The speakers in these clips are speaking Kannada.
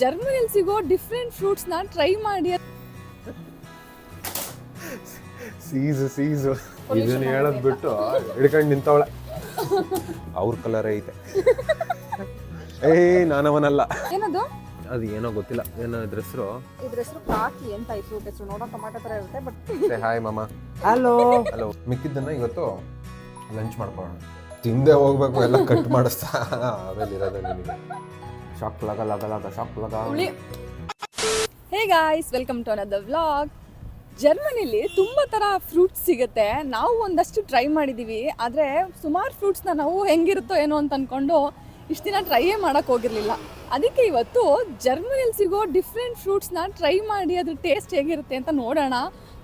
ಜರ್ಮನಿಲಿ ಸಿಗೋ ಡಿಫ್ರೆಂಟ್ ಫ್ರೂಟ್ಸ್ನ ಟ್ರೈ ಮಾಡಿ ಸೀಸು ಸೀಸು. ಇದನ್ನ ಹೇಳೋದ್ ಬಿಟ್ಟು ಹಿಡ್ಕೊಂಡು ನಿಂತವಳೆ. ಅವ್ರ ಕಲರ್ ಐತೆ. ಏ ನಾನವನಲ್ಲ. ಏನದು? ಅದು ಏನೋ ಗೊತ್ತಿಲ್ಲ. ಏನೋ ಇದ್ರ ಹೆಸರು? ಇದ್ರ ಹೆಸರು ಕಾಕಿ ಅಂತ ಈ ಫ್ರೂಟ್ ಹೆಸರು. ನೋಡೋ ಟೊಮಾಟೊ ತರ ಇರುತ್ತೆ ಬಟ್ ಹಾಯ್ ಮಾಮ. ಹಲೋ ಹಲೋ ಮಿಕ್ಕಿದ್ದನ್ನ ಇವತ್ತು ಲಂಚ್ ಮಾಡ್ಕೊಳ್ಳೋಣ. ತಿಂದೆ ಹೋಗ್ಬೇಕು ಎಲ್ಲ ಕಟ್ ಮಾಡಿಸ್ತಾ ಆಮೇಲೆ ಇರೋದು ನಿನಗೆ. ಶಾಕ್ ಲಗ ಲಗ ಲಗ shock ಲಗ hey guys welcome to another vlog ಜರ್ಮನಿಲಿ ತುಂಬ ಥರ ಫ್ರೂಟ್ಸ್ ಸಿಗುತ್ತೆ. ನಾವು ಒಂದಷ್ಟು ಟ್ರೈ ಮಾಡಿದ್ದೀವಿ ಆದರೆ ಸುಮಾರು ಫ್ರೂಟ್ಸ್ನ ನಾವು ಹೆಂಗಿರುತ್ತೋ ಏನೋ ಅಂತ ಅಂದ್ಕೊಂಡು ಇಷ್ಟು ದಿನ ಟ್ರೈಯೇ ಮಾಡೋಕ್ಕೆ ಹೋಗಿರಲಿಲ್ಲ. ಅದಕ್ಕೆ ಇವತ್ತು ಜರ್ಮನಿಲಿ ಸಿಗೋ ಡಿಫ್ರೆಂಟ್ ಫ್ರೂಟ್ಸ್ನ ಟ್ರೈ ಮಾಡಿ ಅದ್ರ ಟೇಸ್ಟ್ ಹೇಗಿರುತ್ತೆ ಅಂತ ನೋಡೋಣ.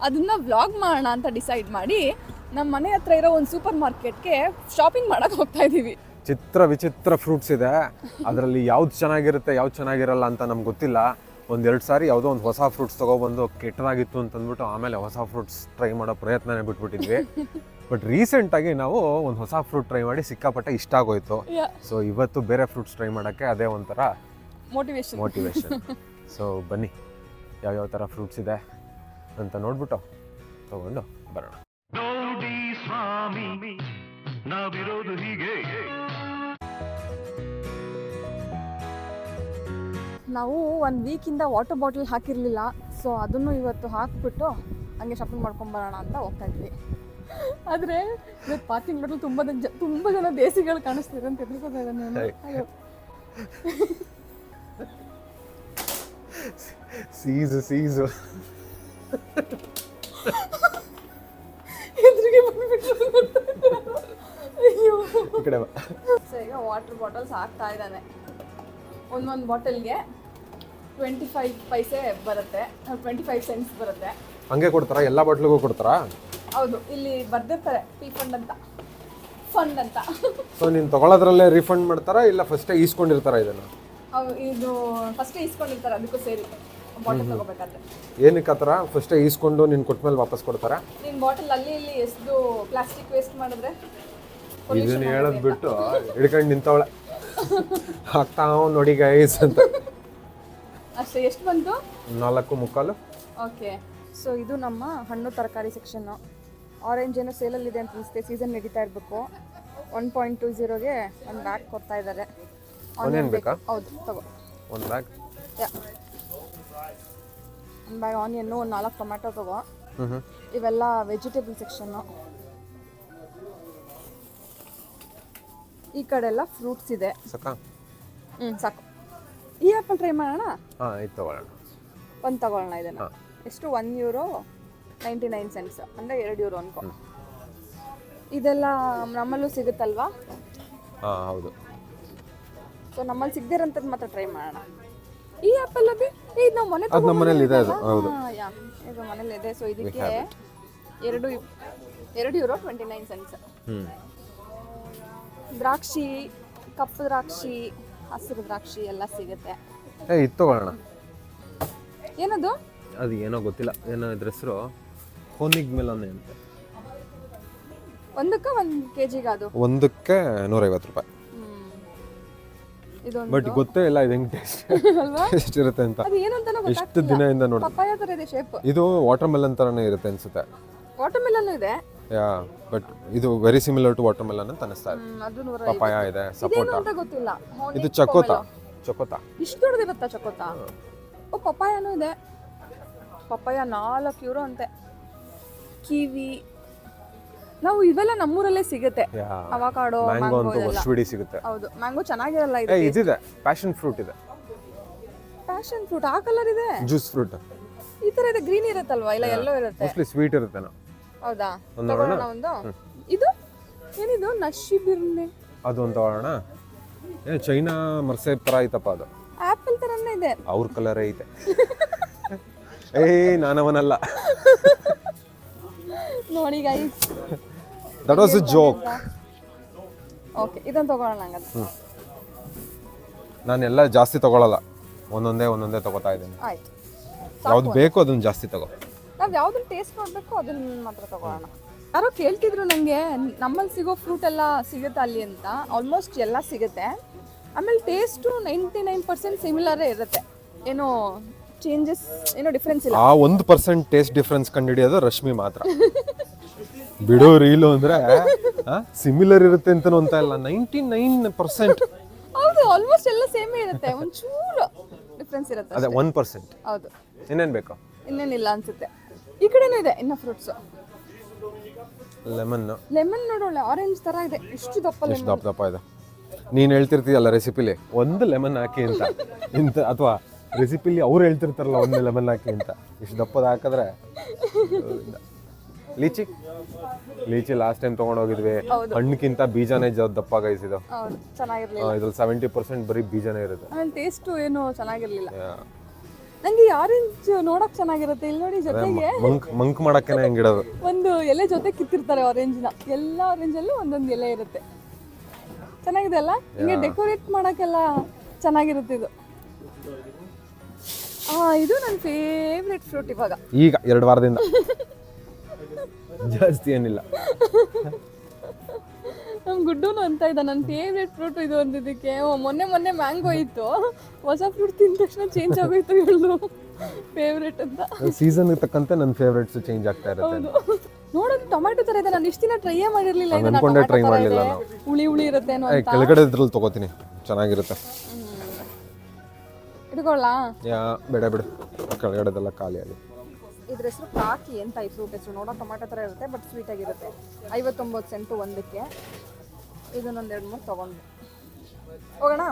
ಅದನ್ನು ವ್ಲಾಗ್ ಮಾಡೋಣ ಅಂತ ಡಿಸೈಡ್ ಮಾಡಿ ನಮ್ಮ ಮನೆ ಹತ್ರ ಇರೋ ಒಂದು ಸೂಪರ್ ಮಾರ್ಕೆಟ್ಗೆ ಶಾಪಿಂಗ್ ಮಾಡೋಕ್ಕೆ ಹೋಗ್ತಾ ಇದ್ದೀವಿ ಚಿತ್ರ ವಿಚಿತ್ರ ಫ್ರೂಟ್ಸ್ ಇದೆ. ಅದರಲ್ಲಿ ಯಾವ್ದು ಚೆನ್ನಾಗಿರುತ್ತೆ ಯಾವ್ದು ಚೆನ್ನಾಗಿರಲ್ಲ ಅಂತ ನಮ್ಗೆ ಗೊತ್ತಿಲ್ಲ. ಒಂದೆರಡು ಸಾರಿ ಯಾವುದೋ ಒಂದು ಹೊಸ ಫ್ರೂಟ್ಸ್ ತೊಗೊಬಂದು ಕೆಟ್ಟದಾಗಿತ್ತು ಅಂತಂದ್ಬಿಟ್ಟು ಆಮೇಲೆ ಹೊಸ ಫ್ರೂಟ್ಸ್ ಟ್ರೈ ಮಾಡೋ ಪ್ರಯತ್ನನೇ ಬಿಟ್ಬಿಟ್ಟಿದ್ವಿ. ಬಟ್ ರೀಸೆಂಟಾಗಿ ನಾವು ಒಂದು ಹೊಸ ಫ್ರೂಟ್ ಟ್ರೈ ಮಾಡಿ ಸಿಕ್ಕಾಪಟ್ಟೆ ಇಷ್ಟ ಆಗೋಯ್ತು. ಸೊ ಇವತ್ತು ಬೇರೆ ಫ್ರೂಟ್ಸ್ ಟ್ರೈ ಮಾಡೋಕ್ಕೆ ಅದೇ ಒಂಥರ ಮೋಟಿವೇಶನ್ ಮೋಟಿವೇಶನ್ ಸೊ ಬನ್ನಿ. ಯಾವ್ಯಾವ ಥರ ಫ್ರೂಟ್ಸ್ ಇದೆ ಅಂತ ನೋಡ್ಬಿಟ್ಟು ತಗೊಂಡು ಬರೋಣ. ಸ್ವಾಮಿ ನಾವಿರೋದು ಹೀಗೆ. ನಾವು ಒಂದು ವೀಕಿಂದ ವಾಟರ್ ಬಾಟಲ್ ಹಾಕಿರಲಿಲ್ಲ. ಸೊ ಅದನ್ನು ಇವತ್ತು ಹಾಕ್ಬಿಟ್ಟು ಹಂಗೆ ಶಾಪಿಂಗ್ ಮಾಡ್ಕೊಂಬರೋಣ ಅಂತ ಹೋಗ್ತಾ ಇದ್ವಿ. ಆದರೆ ಇವತ್ತು ಪಾರ್ಕಿಂಗ್ ಲಾಟಲ್ಲಿ ತುಂಬ ಜನ ತುಂಬ ಜನ ದೇಸಿಗಳು ಕಾಣಿಸ್ತಿದೆ ಅಂತ ಎದುರ್ಕೋತಾ ನಾನು. ಸೀಸು ಸೀಸು. ಎದುರಿಗೆ ಈಗ ವಾಟರ್ ಬಾಟಲ್ಸ್ ಹಾಕ್ತಾ ಇದ್ದಾನೆ. ಒಂದೊಂದು ಬಾಟಲ್ಗೆ ಟ್ವೆಂಟಿ ಫೈವ್ ಪೈಸೆ ಬರುತ್ತೆ ಟ್ವೆಂಟಿ ಫೈವ್ ಸೆಂಟ್ಸ್ ಬರುತ್ತೆ. ಹಂಗೆ ಕೊಡ್ತಾರಾ? ಎಲ್ಲ ಬಾಟ್ಲಿಗೂ ಕೊಡ್ತಾರಾ? ಹೌದು ಇಲ್ಲಿ ಬರ್ದಿರ್ತಾರೆ ಪಿ ಫಂಡ್ ಅಂತ. ಫಂಡ್ ಅಂತ. ಸೊ ನೀನು ತಗೊಳ್ಳೋದ್ರಲ್ಲೇ ರೀಫಂಡ್ ಮಾಡ್ತಾರಾ? ಇಲ್ಲ ಫಸ್ಟೇ ಈಸ್ಕೊಂಡಿರ್ತಾರ ಇದನ್ನು? ಅವು ಇದು ಫಸ್ಟ್ ಇಸ್ಕೊಂಡಿರ್ತಾರೆ ಅದಕ್ಕೂ ಸೇರಿ. ಬಾಟಲ್ ತಗೋಬೇಕಾದ್ರೆ. ಏನಕ್ಕೆ ಆ ಥರ? ಫಸ್ಟೇ ಈಸ್ಕೊಂಡು ನೀನು ಕೊಟ್ಮೇಲೆ ವಾಪಸ್ ಕೊಡ್ತಾರಾ? ನಿನ್ ಬಾಟಲ್ ಅಲ್ಲಿ ಇಲ್ಲಿ ಎಷ್ಟು ಪ್ಲಾಸ್ಟಿಕ್ ವೇಸ್ಟ್ ಮಾಡಿದ್ರೆ? ಇದನ್ನ ಹೇಳೋದು ಬಿಟ್ಟು ಹಿಡ್ಕೊಂಡು ನಿಂತವಳೆ. ಹಾಕ್ತಾವ್ ನೋಡಿ ಗೈಸ್ ಅಂತ. ಅಷ್ಟೇ ಎಷ್ಟು ಬಂತು? ನಾಲ್ಕು ಮುಕ್ಕಾಲು. ಓಕೆ. ಸೊ ಇದು ನಮ್ಮ ಹಣ್ಣು ತರಕಾರಿ ಸೆಕ್ಷನ್ನು ಆರೆಂಜ್ ಏನೋ ಸೇಲಲ್ಲಿದೆ ಅಂತ ಅನಿಸುತ್ತೆ ಸೀಸನ್ ನಡೀತಾ ಇರಬೇಕು. ಒನ್ ಪಾಯಿಂಟ್ ಟು ಜೀರೋಗೆ ಒಂದು ಬ್ಯಾಗ್ ಕೊಡ್ತಾ ಇದ್ದಾರೆ. ಬೇಕಾ? ಹೌದು ತಗೋ. ಒಂದು ಬ್ಯಾಗ್ ಒಂದು ಬ್ಯಾಗ್ ಆನಿಯನ್ನು ಒಂದು ನಾಲ್ಕು ಟೊಮ್ಯಾಟೊ ತಗೋ. ಇವೆಲ್ಲ ವೆಜಿಟೇಬಲ್ ಸೆಕ್ಷನ್ನು ಈ ಕಡೆ ಎಲ್ಲ ಫ್ರೂಟ್ಸ್ ಇದೆ. ಸಾಕಾ? ಹ್ಞೂ ಸಾಕು. ಈ ಆ್ಯಪಲ್ ಟ್ರೈ ಮಾಡೋಣ? ಹಾಂ ಇದು ತಗೊಳ್ಳೋಣ. ಒಂದು ತಗೊಳ್ಳೋಣ ಇದನ್ನು. ಎಷ್ಟು? One euro ninety nine cents. ಅಂದರೆ ಎರಡು ಯೂರೋ ಅನ್ಕೋ. ಇದೆಲ್ಲ ನಮ್ಮಲ್ಲೂ ಸಿಗುತ್ತಲ್ವಾ? ಹಾಂ ಹೌದು. ಸೊ ನಮ್ಮಲ್ಲಿ ಸಿಗದಿರೋಂಥದ್ದು ಮಾತ್ರ ಟ್ರೈ ಮಾಡೋಣ. ಈ ಆ್ಯಪಲ್ ಅದೇ ಇದು ನಾವು ಮನೆ ಅದು ನಮ್ಮ ಮನೇಲಿ ಇದೆ ಅದು, ಹೌದು. ಇದು ಮನೇಲಿ ಇದೆ. ಸೊ ಇದಕ್ಕೆ ಎರಡು ಎರಡು ಯೂರೋ ಟ್ವೆಂಟಿ ನೈನ್ ಸೆಂಟ್ಸ್. ಹ್ಞೂ ದ್ರಾಕ್ಷಿ ಕಪ್ಪು ದ್ರಾಕ್ಷಿ. ಹಸಿರು ದ್ರಾಕ್ಷಿ ಎಲ್ಲ ಸಿಗುತ್ತೆ. ಏ ಇದು ತಗೊಳ್ಳೋಣ. ಏನದು? ಅದು ಏನೋ ಗೊತ್ತಿಲ್ಲ. ಏನೋ ಇದ್ರ ಹೆಸರು ಹೋನಿಗ್ ಮೆಲನ್ ಅಂತ. ಒಂದಕ್ಕೆ ಒಂದು ಕೆ ಜಿಗೆ ಅದು? ಒಂದಕ್ಕೆ ನೂರೈವತ್ತು ರೂಪಾಯಿ. ಇದೊಂದು. ಬಟ್ ಗೊತ್ತೇ ಇಲ್ಲ ಇದು ಹೆಂಗೆ ಟೇಸ್ಟ್ ಅಲ್ವಾ? ಎಷ್ಟಿರುತ್ತೆ ಅಂತ. ಅದು ಏನಂತಾನೂ ಎಷ್ಟು ಗೊತ್ತಾಗ್ತಿಲ್ಲ ದಿನದಿಂದ ನೋಡಿ. ಪಪ್ಪಾಯ ಥರ ಇದೆ ಶೇಪ್ ಇದು ವಾಟರ್ ಮೆಲನ್ ಥರನೇ ಇರುತ್ತೆ ಅನ್ಸುತ್ತೆ. ವಾಟರ್ ಮೆಲನ್ ಇದೆ. ಯಾ ಬಟ್ ಇದು very similar to watermelon ಅಂತ ಅನಿಸ್ತಾ ಇದೆ. ಹ್ಮ್, ಅದು ನೂರ ಪಪಾಯ ಇದೆ ಸಪೋಟ. ಅಂತ ಗೊತ್ತಿಲ್ಲ. ಇದು ಚಕೋತ. ಚಕೋತ. ಇಷ್ಟು ದೊಡ್ಡದಿರುತ್ತಾ ಚಕೋತ? ಓ ಪಪ್ಪಾಯನೂ ಇದೆ. ಪಪಾಯ ನಾಲ್ಕು ಯೂರೋ ಅಂತೆ. ಕಿವಿ. ನಾವು ಇವೆಲ್ಲ ನಮ್ಮೂರಲ್ಲೇ ಸಿಗುತ್ತೆ. ಅವಕಾಡೋ ಮ್ಯಾಂಗೋ ಅಂತ ವರ್ಷವಿಡಿ ಸ್ವೀಡಿ ಸಿಗುತ್ತೆ. ಹೌದು. ಮ್ಯಾಂಗೋ ಚೆನ್ನಾಗಿರಲ್ಲ ಇದೆ ಇದು ಇದಿದೆ. ಪ್ಯಾಷನ್ ಫ್ರೂಟ್ ಇದೆ. ಪ್ಯಾಷನ್ ಫ್ರೂಟ್ ಆ ಕಲರ್ ಇದೆ? ಜ್ಯೂಸ್ ಫ್ರೂಟ್ ಈ ತರ ಇದೆ. ಗ್ರೀನ್ ಇರುತ್ತಲ್ವಾ? ಇಲ್ಲ ಎಲ್ಲೋ ಇರುತ್ತೆ. ಮೋಸ್ಟ್ಲಿ ಸ್ವೀಟ್ ಇರುತ್ತೆ ನಾವು ಹೌದಾ? ಒಂದು ತಗೊಳ್ಳೋಣ ಒಂದು. ಇದು? ಏನಿದು? ನಶಿ ಬಿರ್ನೆ ಅದು ತಗೋಣ ತಗೊಳ್ಳೋಣ? ಏ ಚೈನಾ ಮರ್ಸೆ ಥರ ಐತಪ್ಪ ಅದು. ಆಪಲ್ ತರನೇ ಇದೆ. ಅವ್ರ ಕಲರ್ ಐತೆ. ಏಯ್ ನಾನವನಲ್ಲ. ನೋಡಿ guys that was a joke okay ಇದನ್ನ ತಗೊಳ್ಳೋಣ ನಾನು ನಾನೆಲ್ಲ ಜಾಸ್ತಿ ತಗೊಳಲ್ಲ. ಒಂದೊಂದೇ ಒಂದೊಂದೇ ತಗೋತಾ ಇದ್ದೀನಿ. ಆಯ್ತು. ಯಾವ್ದು ಬೇಕು ಅದನ್ನ ಜಾಸ್ತಿ ತಗೋ. ನಾವ್ ಯಾವ್ದನ್ನ ಟೇಸ್ಟ್ ಮಾಡ್ಬೇಕು ಅದನ್ನ ಮಾತ್ರ ತಗೊಳ್ಳೋಣ. ಯಾರೋ ಕೇಳ್ತಿದ್ರು ನಂಗೆ ನಮ್ಮಲ್ಲಿ ಸಿಗೋ ಫ್ರೂಟ್ ಎಲ್ಲ ಸಿಗುತ್ತೆ ಅಲ್ಲಿ ಅಂತ ಆಲ್ಮೋಸ್ಟ್ ಎಲ್ಲ ಸಿಗುತ್ತೆ. ಆಮೇಲೆ ಟೇಸ್ಟು ನೈಂಟಿ ನೈನ್ ಪರ್ಸೆಂಟ್ ಸಿಮಿಲರೇ ಇರುತ್ತೆ. ಏನೋ ಚೇಂಜಸ್ ಏನೋ ಡಿಫ್ರೆನ್ಸ್ ಇಲ್ಲ. ಆ ಒಂದು ಪರ್ಸೆಂಟ್ ಟೇಸ್ಟ್ ಡಿಫ್ರೆನ್ಸ್ ಕಂಡುಹಿಡಿಯೋದು ರಶ್ಮಿ ಮಾತ್ರ. ಬಿಡೋ ರೀಲು ಅಂದ್ರೆ ಸಿಮಿಲರ್ ಇರುತ್ತೆ ಅಂತ ಅಂತ ಇಲ್ಲ ನೈಂಟಿ ನೈನ್ ಪರ್ಸೆಂಟ್ ಹೌದು ಆಲ್ಮೋಸ್ಟ್ ಎಲ್ಲ ಸೇಮೇ ಇರುತ್ತೆ ಒಂಚೂರು ಡಿಫ್ರೆನ್ಸ್ ಇರುತ್ತೆ ಅದೇ ಒಂದು ಒನ್ ಪರ್ಸೆಂಟ್ ಹೌದು. ಇನ್ನೇನು ಬೇಕು? ಇನ್ನೇನಿಲ್ಲ ಅನ್ಸುತ್ತೆ. ಈ ಕಡೆನೂ ಇದೆ ಇನ್ನ ಫ್ರೂಟ್ಸ್ ಲೆಮನ್ ಲೆಮನ್ ನೋಡೋಳೆ ಆರೆಂಜ್ ತರ ಇದೆ. ಎಷ್ಟು ದಪ್ಪ ಎಷ್ಟು ದಪ್ಪ ದಪ್ಪ ಇದೆ. ನೀನು ಹೇಳ್ತಿರ್ತೀಯಲ್ಲ ರೆಸಿಪಿಲಿ ಒಂದು ಲೆಮನ್ ಹಾಕಿ ಅಂತ. ಇಂತ ಅಥವಾ ರೆಸಿಪಿಲಿ ಅವ್ರು ಹೇಳ್ತಿರ್ತಾರಲ್ಲ ಒಂದು ಲೆಮನ್ ಹಾಕಿ ಅಂತ. ಇಷ್ಟು ದಪ್ಪದ ಹಾಕಿದ್ರೆ ಲೀಚಿ. ಲೀಚಿ ಲಾಸ್ಟ್ ಟೈಮ್ ತಗೊಂಡೋಗಿದ್ವಿ. ಹೌದು. ಹಣ್ಣಕ್ಕಿಂತ ಬೀಜನೇ ಜ- ದಪ್ಪ ಗೈಸಿದು ಹೌದು ಚೆನ್ನಾಗಿರ್ಲಿಲ್ಲ. ಇದ್ರಲ್ಲಿ ಸೆವೆಂಟಿ ಪರ್ಸೆಂಟ್ ಬರೀ ಬೀಜನೇ ಇರುತ್ತೆ. ಆಮೇಲೆ ಟೇಸ್ಟು ಏನು ಚೆನ್ನಾಗಿರ್ಲಿಲ್ಲ. ನಂಗೆ ಆರೆಂಜ್ ನೋಡಕ್ ಚೆನ್ನಾಗಿರುತ್ತೆ. ಇಲ್ಲಿ ನೋಡಿ ಜೊತೆಗೆ ಮಂಕ್ ಮಂಕ್ ಮಾಡಕ್ಕೇನೆ ಹೆಂಗಿಡೋದು. ಒಂದು ಎಲೆ ಜೊತೆ ಕಿತ್ತಿರ್ತಾರೆ ಆರೆಂಜ್ನ ಎಲ್ಲ ಆರೆಂಜಲ್ಲೂ ಒಂದೊಂದು ಎಲೆ ಇರುತ್ತೆ. ಚೆನ್ನಾಗಿದೆ ಅಲ್ಲ? ಹಿಂಗೆ ಡೆಕೋರೇಟ್ ಮಾಡಕ್ಕೆಲ್ಲ ಚೆನ್ನಾಗಿರುತ್ತೆ ಇದು. ಆ ಇದು ನನ್ನ ಫೇವ್ರೆಟ್ ಫ್ರೂಟ್ ಇವಾಗ. ಈಗ ಎರಡು ವಾರದಿಂದ. ಜಾಸ್ತಿ ಏನಿಲ್ಲ. ನಮ್ಮ ಗುಡ್ಡೂನು ಅಂತ ಇದ್ದ ನನ್ನ ಫೇವ್ರೆಟ್ ಫ್ರೂಟ್ ಇದು ಅಂದಿದ್ದಕ್ಕೆ ಓ, ಮೊನ್ನೆ ಮೊನ್ನೆ ಮ್ಯಾಂಗೋ ಇತ್ತು. ಹೊಸ ಫ್ರೂಟ್ ತಿಂದ ತಕ್ಷಣ ಚೇಂಜ್ ಆಗೋಯ್ತು ಹೇಳು. ಫೇವ್ರೆಟ್ ಅಂತ. ಸೀಸನ್ ತಕ್ಕಂತೆ ನನ್ನ ಫೇವ್ರೇಟ್ಸ್ ಚೇಂಜ್ ಆಗ್ತಾ ಇರುತ್ತೆ. ಹೌದು. ನೋಡೋದು ಟೊಮ್ಯಾಟೊ ತರ ಇದೆ. ನಾನು ಇಷ್ಟು ದಿನ ಟ್ರೈಯೇ ಮಾಡಿರಲಿಲ್ಲ ಟ್ರೈ ಇದನ್ನ ಮಾಡಲಿಲ್ಲ. ಹುಳಿ ಹುಳಿ ಇರುತ್ತೆ ಅನ್ನೋ ಅಂತ ಕೆಳಗಡೆ ಇದ್ರಲ್ಲಿ ತಗೋತೀನಿ. ಚೆನ್ನಾಗಿರುತ್ತೆ. ಇಟ್ಕೊಳ್ಳ? ಯಾ ಬೇಡ ಬಿಡು. ಕೆಳಗಡೆದೆಲ್ಲ ಖಾಲಿ ಆಗಿ ಇದ್ರ ಹೆಸರು ಕಾಕಿ ಅಂತ ಈ ಫ್ರೂಟ್ ಹೆಸರು. ನೋಡೋ ಟೊಮ್ಯಾಟೊ ಥರ ಇರುತ್ತೆ ಬಟ್ ಸ್ವೀಟ್ ಆಗಿರುತ್ತೆ. ಐವತ್ತೊಂಬತ್ತು ಸೆಂಟು ಒಂದಕ್ಕೆ. ಇದನ್ನೊಂದು ಎರಡು ಮೂರು ತಗೊಂಡು ಹೋಗೋಣ?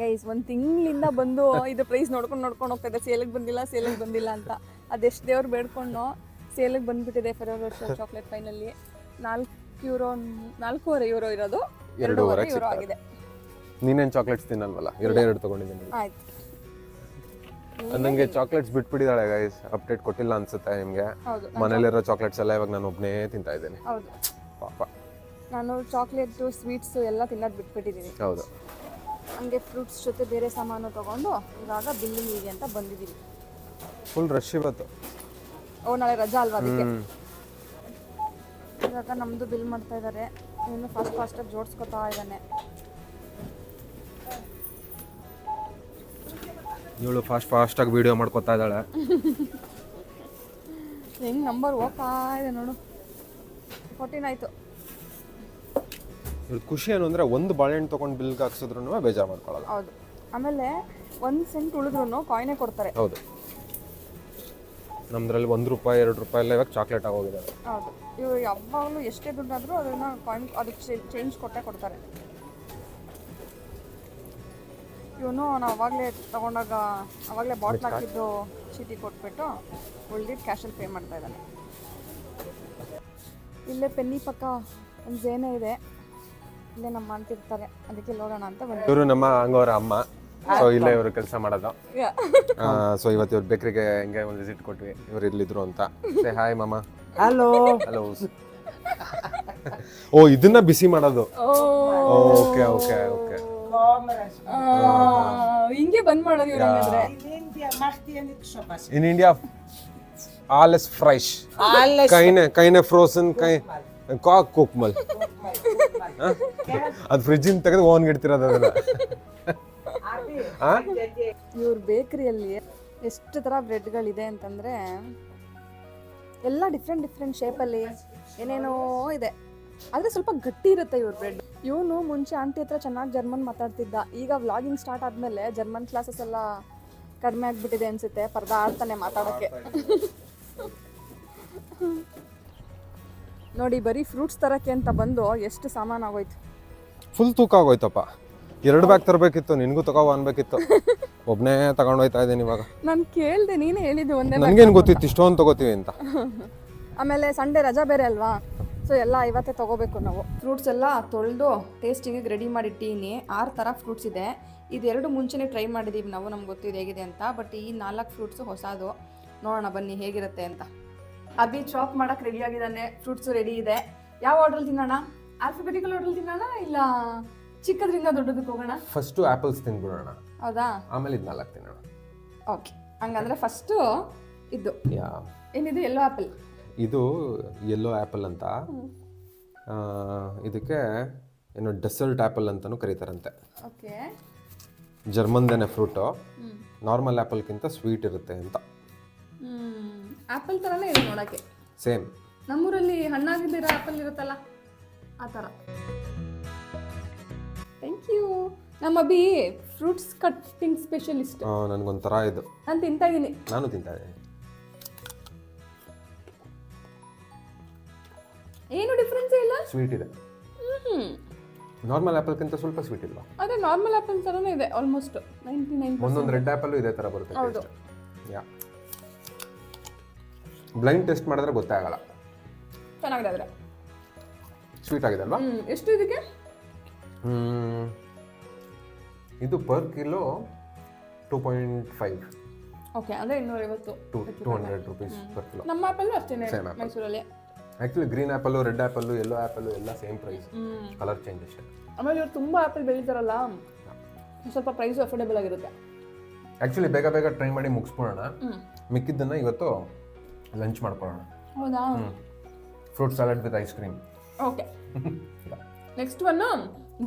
ಗೈಸ್ ಒಂದು ತಿಂಗಳಿಂದ ಬಂದು ಇದು ಪ್ರೈಸ್ ನೋಡ್ಕೊಂಡು ನೋಡ್ಕೊಂಡು ಹೋಗ್ತಾ ಇದೆ. ಸೇಲಿಗೆ ಬಂದಿಲ್ಲ ಸೇಲಿಗೆ ಬಂದಿಲ್ಲ ಅಂತ. ಅದೆಷ್ಟು ದೇವ್ರು ಬೇಡ್ಕೊಂಡು ಸೇಲಿಗೆ ಬಂದ್ಬಿಟ್ಟಿದೆ ಫೆರೋರ್ ವರ್ಷ ಚಾಕ್ಲೇಟ್ ಫೈನಲ್ಲಿ ನಾಲ್ಕು ಯೂರೋ ನಾಲ್ಕೂವರೆ ಯೂರೋ ಇರೋದು. ಎರಡೂವರೆ ಯೂರೋ ಆಗಿದೆ. ನೀನೇನು ಚಾಕ್ಲೇಟ್ಸ್ ತಿನ್ನಲ್ವಲ್ಲ? ಎರಡೇ ಎರಡು ತೊಗೊಂಡಿದ್ದೀನಿ ಆಯ್ತು. ನನಗೆ ಚಾಕ್ಲೇಟ್ಸ್ ಬಿಟ್ಬಿಟ್ಟಿದ್ದಾಳೆ ಗೈಸ್ ಅಪ್ಡೇಟ್ ಕೊಟ್ಟಿಲ್ಲ ಅನ್ಸುತ್ತೆ ನಿಮಗೆ. ಮನೇಲಿರೋ ಚಾಕ್ಲೇಟ್ಸ್ ಎಲ್ಲ ಇವಾಗ ನಾನು ಒಬ್ಬನೇ ತಿಂತಾ ಇದ್ದೀನಿ. ನಾನು ಚಾಕ್ಲೇಟು ಸ್ವೀಟ್ಸು ಎಲ್ಲ ತಿನ್ನೋದು ಬಿಟ್ಬಿಟ್ಟಿದ್ದೀನಿ ಹೌದು. ಹಂಗೆ ಫ್ರೂಟ್ಸ್ ಜೊತೆ ಬೇರೆ ಸಾಮಾನು ತಗೊಂಡು ಇವಾಗ ಬಿಲ್ಲಿಂಗಿಗೆ ಅಂತ ಬಂದಿದ್ದೀವಿ ಫುಲ್ ರಶ್ ಇವತ್ತು. ಓ ನಾಳೆ ರಜಾ ಅಲ್ವಾ ಅದಕ್ಕೆ? ಇವಾಗ ನಮ್ಮದು ಬಿಲ್ ಮಾಡ್ತಾ ಇದ್ದಾರೆ ಇನ್ನು ಫಾಸ್ಟ್ ಫಾಸ್ಟಾಗಿ ಜೋಡಿಸ್ಕೊತಾ ಇದ್ದಾನೆ ಇವಳು ಫಾಸ್ಟ್ ಫಾಸ್ಟಾಗಿ ವಿಡಿಯೋ ಮಾಡ್ಕೊತಾ ಇದ್ದಾಳೆ. ಹೆಂಗೆ ನಂಬರ್ ಹೋಗ್ತಾ ಇದೆ ನೋಡು. ಫೋರ್ಟೀನ್ ಆಯಿತು. ಇವ್ರ ಖುಷಿ ಏನು ಅಂದರೆ ಒಂದು ಬಾಳೆಹಣ್ಣು ತೊಗೊಂಡು ಬಿಲ್ಗೆ ಹಾಕ್ಸಿದ್ರು ಬೇಜಾರು ಮಾಡ್ಕೊಳ್ಳಲ್ಲ ಹೌದು. ಆಮೇಲೆ ಒಂದು ಸೆಂಟ್ ಉಳಿದ್ರು ಕಾಯಿನೇ ಕೊಡ್ತಾರೆ. ಹೌದು. ನಮ್ದ್ರಲ್ಲಿ ಒಂದು ರೂಪಾಯಿ ಎರಡು ರೂಪಾಯಿ ಎಲ್ಲ ಇವಾಗ ಚಾಕ್ಲೇಟ್ ಆಗೋಗಿದ್ದಾರೆ ಹೌದು. ಇವರು ಯಾವಾಗಲೂ ಎಷ್ಟೇ ದುಡ್ಡಾದರೂ ಅದನ್ನು ಕಾಯಿನ್ ಅದಕ್ಕೆ ಚೇಂಜ್ ಕೊಟ್ಟೇ ಕೊಡ್ತಾರೆ. ಇವನು ನಾವು ಅವಾಗಲೇ ತಗೊಂಡಾಗ ಅವಾಗಲೇ ಬಾಟ್ಲ್ ಹಾಕಿದ್ದು ಚೀಟಿ ಕೊಟ್ಬಿಟ್ಟು ಉಳ್ದಿದ್ದು ಕ್ಯಾಶಲ್ಲಿ ಪೇ ಮಾಡ್ತಾ ಇದ್ದಾನೆ. ಇಲ್ಲೇ ಪೆನ್ನಿ ಪಕ್ಕ ಒಂದು ಜೇನೆ ಇದೆ. ಇಲ್ಲೇ ನಮ್ಮ ಅಂತಿರ್ತಾರೆ ಅದಕ್ಕೆ ನೋಡೋಣ ಅಂತ ಬಂದೆ ಇವರು ನಮ್ಮ ಹಂಗವರ ಅಮ್ಮ. ಸೊ ಇಲ್ಲೇ ಇವರು ಕೆಲಸ ಮಾಡೋದು. ಸೊ ಇವತ್ತು ಇವ್ರ ಬೇಕರಿಗೆ ಹಿಂಗೆ ಒಂದು ವಿಸಿಟ್ ಕೊಟ್ವಿ. ಇವ್ರು ಇಲ್ಲಿದ್ರು ಅಂತ. ಸೇ ಹಾಯ್ ಮಾಮ. ಹಲೋ ಹಲೋ ಓ ಇದನ್ನ ಬಿಸಿ ಮಾಡೋದು. ಓಕೆ ಓಕೆ ಓಕೆ ಹಿಂಗೆ ಬಂದ್ ಮಾಡೋದು ಇವ್ರು ಹಂಗಂದ್ರೆ. In India all is fresh ಕೈನೆ ಕೈನೆ ಫ್ರೋಸನ್ ಕೈ ಕಾಕ್ ಕುಕ್ಮಲ್ ಅದು ಫ್ರಿಜ್ಜಿಂದ ತೆಗೆದು ಓನ್ ಇಡ್ತಿರೋದು ಅದನ್ನ? ಇವ್ರ ಬೇಕರಿಯಲ್ಲಿ ಎಷ್ಟು ಥರ ಬ್ರೆಡ್ಗಳಿದೆ ಅಂತಂದರೆ ಎಲ್ಲ ಡಿಫ್ರೆಂಟ್ ಡಿಫ್ರೆಂಟ್ ಶೇಪಲ್ಲಿ ಏನೇನೋ ಇದೆ. ಆದರೆ ಸ್ವಲ್ಪ ಗಟ್ಟಿ ಇರುತ್ತೆ ಇವ್ರ ಬ್ರೆಡ್ ಇವನು ಮುಂಚೆ ಆಂಟಿ ಹತ್ರ ಚೆನ್ನಾಗಿ ಜರ್ಮನ್ ಮಾತಾಡ್ತಿದ್ದ. ಈಗ ವ್ಲಾಗಿಂಗ್ ಸ್ಟಾರ್ಟ್ ಆದಮೇಲೆ ಜರ್ಮನ್ ಕ್ಲಾಸಸ್ ಎಲ್ಲ ಕಡಿಮೆ ಆಗಿಬಿಟ್ಟಿದೆ ಅನಿಸುತ್ತೆ. ಪರ್ದಾ ಆಡ್ತಾನೆ ಮಾತಾಡೋಕ್ಕೆ ನೋಡಿ ಬರೀ ಫ್ರೂಟ್ಸ್ ತರಕ್ಕೆ ಅಂತ ಬಂದು ಎಷ್ಟು ಸಾಮಾನು ಆಗೋಯ್ತು. ಫುಲ್ ತೂಕ ಆಗೋಯ್ತಪ್ಪ. ಎರಡು ಬ್ಯಾಗ್ ತರಬೇಕಿತ್ತು ನಿನಗೂ ತಗೋ ಅನ್ಬೇಕಿತ್ತು. ಒಬ್ಬನೇ ತಗೊಂಡೋಯ್ತಾ ಇದ್ದೀನಿ ಇವಾಗ. ನಾನು ಕೇಳಿದೆ ನೀನೇ ಹೇಳಿದ್ದು ಒಂದೇ ನನಗೇನು ಗೊತ್ತಿತ್ತು ಇಷ್ಟೊಂದು ತಗೋತೀವಿ ಅಂತ. ಆಮೇಲೆ ಸಂಡೇ ರಜಾ ಬೇರೆ ಅಲ್ವಾ? ಸೊ ಎಲ್ಲ ಇವತ್ತೇ ತಗೋಬೇಕು ನಾವು. ಫ್ರೂಟ್ಸ್ ಎಲ್ಲ ತೊಳೆದು ಟೇಸ್ಟಿಗೆ ರೆಡಿ ಮಾಡಿಟ್ಟೀನಿ. ಆರು ಥರ ಫ್ರೂಟ್ಸ್ ಇದೆ. ಇದೆರಡು ಮುಂಚೆನೇ ಟ್ರೈ ಮಾಡಿದ್ದೀವಿ ನಾವು ನಮ್ಗೆ ಗೊತ್ತಿದೆ ಹೇಗಿದೆ ಅಂತ. ಬಟ್ ಈ ನಾಲ್ಕು ಫ್ರೂಟ್ಸು ಹೊಸದು. ನೋಡೋಣ ಬನ್ನಿ ಹೇಗಿರುತ್ತೆ ಅಂತ. ಅಭಿ ಚಾಪ್ ಮಾಡಕ್ ರೆಡಿ ಆಗಿದ್ದಾನೆ. ಫ್ರೂಟ್ಸ್ ರೆಡಿ ಇದೆ. ಯಾವ ಆರ್ಡರ್ ತಿನ್ನೋಣ? ಆಲ್ಫಾಬೆಟಿಕಲ್ ಆರ್ಡರ್ ತಿನ್ನೋಣ ಇಲ್ಲ ಚಿಕ್ಕದ್ರಿಂದ ದೊಡ್ಡದಕ್ಕೆ ಹೋಗೋಣ? ಫಸ್ಟು ಆಪಲ್ಸ್ ತಿನ್ಬಿಡೋಣ. ಹೌದಾ? ಆಮೇಲೆ ಇದು ನಾಲ್ಕು ತಿನ್ನೋಣ. ಓಕೆ ಹಂಗಂದ್ರೆ ಫಸ್ಟು ಇದು. ಯಾ ಏನಿದು ಎಲ್ಲೋ ಆಪಲ್ ಇದು ಯೆಲ್ಲೋ ಆ್ಯಪಲ್ ಅಂತ. ಆ, ಇದಕ್ಕೆ ಏನು ಡೆಸರ್ಟ್ ಆ್ಯಪಲ್ ಅಂತಲೂ ಕರೀತಾರಂತೆ. ಓಕೆ ಜರ್ಮನ್ದೇನೆ ಫ್ರೂಟು ನಾರ್ಮಲ್ ಆ್ಯಪಲ್ಗಿಂತ ಸ್ವೀಟ್ ಇರುತ್ತೆ ಅಂತ. ಆ್ಯಪಲ್ ಥರನೇ ಇದೆ ನೋಡೋಕ್ಕೆ. ಸೇಮ್. ನಮ್ಮೂರಲ್ಲಿ ಹಣ್ಣಾಗಿದ್ದಿರೋ ಆ್ಯಪಲ್ ಇರುತ್ತಲ್ಲ ಆ ಥರ. ಥ್ಯಾಂಕ್ ಯು ನಮ್ಮ ಬಿ ಫ್ರೂಟ್ಸ್ ಕಟ್ಟಿಂಗ್ ಸ್ಪೆಷಲಿಸ್ಟ್. ನನಗೊಂಥರ ಇದು. ನಾನು ತಿಂತಾ ಇದ್ದೀನಿ ನಾನು ತಿಂತಾ ಇದ್ದೀನಿ ಏನು ಡಿಫ್ರೆನ್ಸ್ ಇಲ್ಲ? ಸ್ವೀಟ್ ಇದೆ. ನಾರ್ಮಲ್ ಆ್ಯಪಲ್ಗಿಂತ ಸ್ವಲ್ಪ ಸ್ವೀಟ್ ಇಲ್ಲ ಅದೇ ನಾರ್ಮಲ್ ಆ್ಯಪಲ್ ಥರನೇ ಇದೆ ಆಲ್ಮೋಸ್ಟ್ ನೈಂಟಿ ನೈನ್ ಒಂದೊಂದು ರೆಡ್ ಆಪಲ್ ಇದೆ ಥರ ಬರುತ್ತೆ ಹೌದು. ಯಾ ಬ್ಲೈಂಡ್ ಟೆಸ್ಟ್ ಮಾಡಿದ್ರೆ ಗೊತ್ತಾಗಲ್ಲ. ಚೆನ್ನಾಗಿದೆ ಆದರೆ ಸ್ವೀಟ್ ಆಗಿದೆ ಅಲ್ವಾ? ಹ್ಮ್ ಎಷ್ಟು ಇದಕ್ಕೆ? ಹ್ಮ್. ಇದು per kilo two point five okay ಅಂದರೆ ಇನ್ನೂರೈವತ್ತು. Two two hundred rupees per kilo ನಮ್ಮ ಆ್ಯಪಲ್ಲೂ ಅಷ್ಟೇನೆ Same apple. ಮೈಸೂರಲ್ಲಿ. ಆ್ಯಕ್ಚುಲಿ ಗ್ರೀನ್ ಆ್ಯಪಲ್ಲು ರೆಡ್ ಆ್ಯಪಲ್ಲು ಯೆಲ್ಲೋ ಆ್ಯಪಲ್ಲು ಎಲ್ಲ ಸೇಮ್ ಪ್ರೈಸ್ ಕಲರ್ ಚೇಂಜ್ ಅಷ್ಟೇ. ಆಮೇಲೆ ಇವ್ರು ತುಂಬ ಆ್ಯಪಲ್ ಬೆಳೀತಾರಲ್ಲ? ಸ್ವಲ್ಪ ಪ್ರೈಸು ಅಫೋರ್ಡೆಬಲ್ ಆಗಿರುತ್ತೆ. ಆ್ಯಕ್ಚುಲಿ ಬೇಗ ಬೇಗ ಟ್ರೈ ಮಾಡಿ ಮುಗಿಸ್ಬಿಡೋಣ. ಮಿಕ್ಕಿದ್ದನ್ನು ಇವತ್ತು ಲಂಚ್ ಮಾಡ್ಕೊಳ್ಳೋಣ. ಹೌದಾ? Fruit salad with ice cream. Okay. Next one